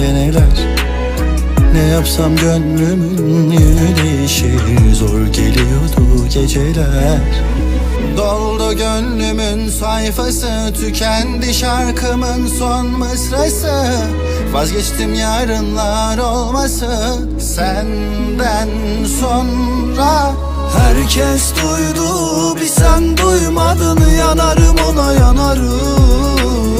seneler Ne yapsam gönlümün yönü değişir Zor geliyordu geceler. Doldu gönlümün sayfası Tükendi şarkımın son mısrası. Vazgeçtim yarınlar olması Senden sonra. Herkes duydu bir sen duymadın Yanarım ona yanarım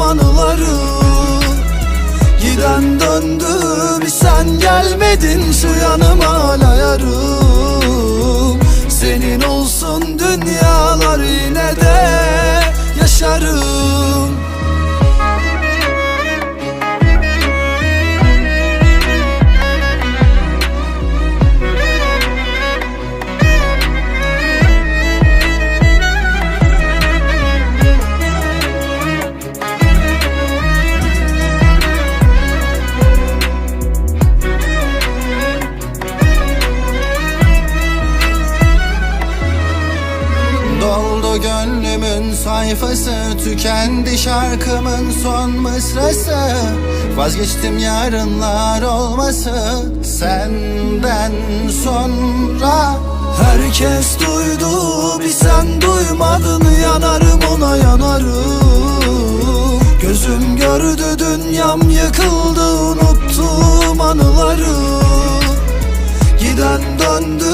anıları Giden döndü bir sen gelmedin Şu yanıma hala Gönlümün sayfası Tükendi şarkımın son mısrası. Vazgeçtim yarınlar olması Senden sonra. Herkes duydu bir sen duymadın Yanarım ona yanarım. Gözüm gördü dünyam yıkıldı Unuttum anıları. Giden döndü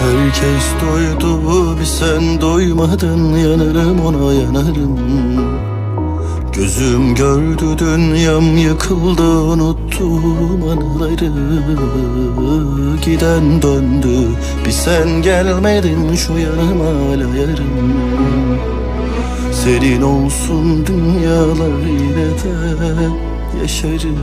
Herkes doydu bir sen doymadın Yanarım ona yanarım. Gözüm gördü dünyam yıkıldı. Unuttum anıları Giden döndü. Bir sen gelmedin Şu yanıma hala yarım Senin olsun dünyalar yine de yaşarım